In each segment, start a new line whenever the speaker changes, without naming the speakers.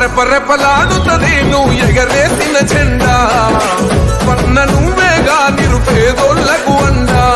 రెప నువ్వు ఎగరేసిన జెండా. పన్న నువ్వేగా నిరుపేదోళ్ళకు అండా.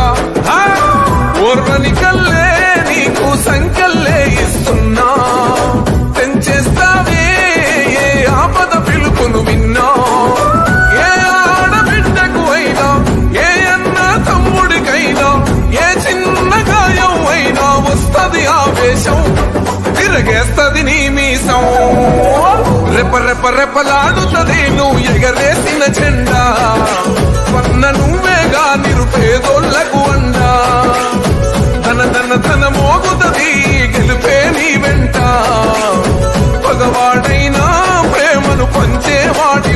తిరగేస్తది నీ మీసం. రెప రెప రెపలాడుతుంది నువ్వు ఎగరేసిన జెండా. పన్న నువ్వేగా నిరుపేదోళ్ళకు అండా. ధన ధన ధన మోగుతుంది గెలిపే నీ వెంట. పగవాడైనా ప్రేమను పంచేవాడి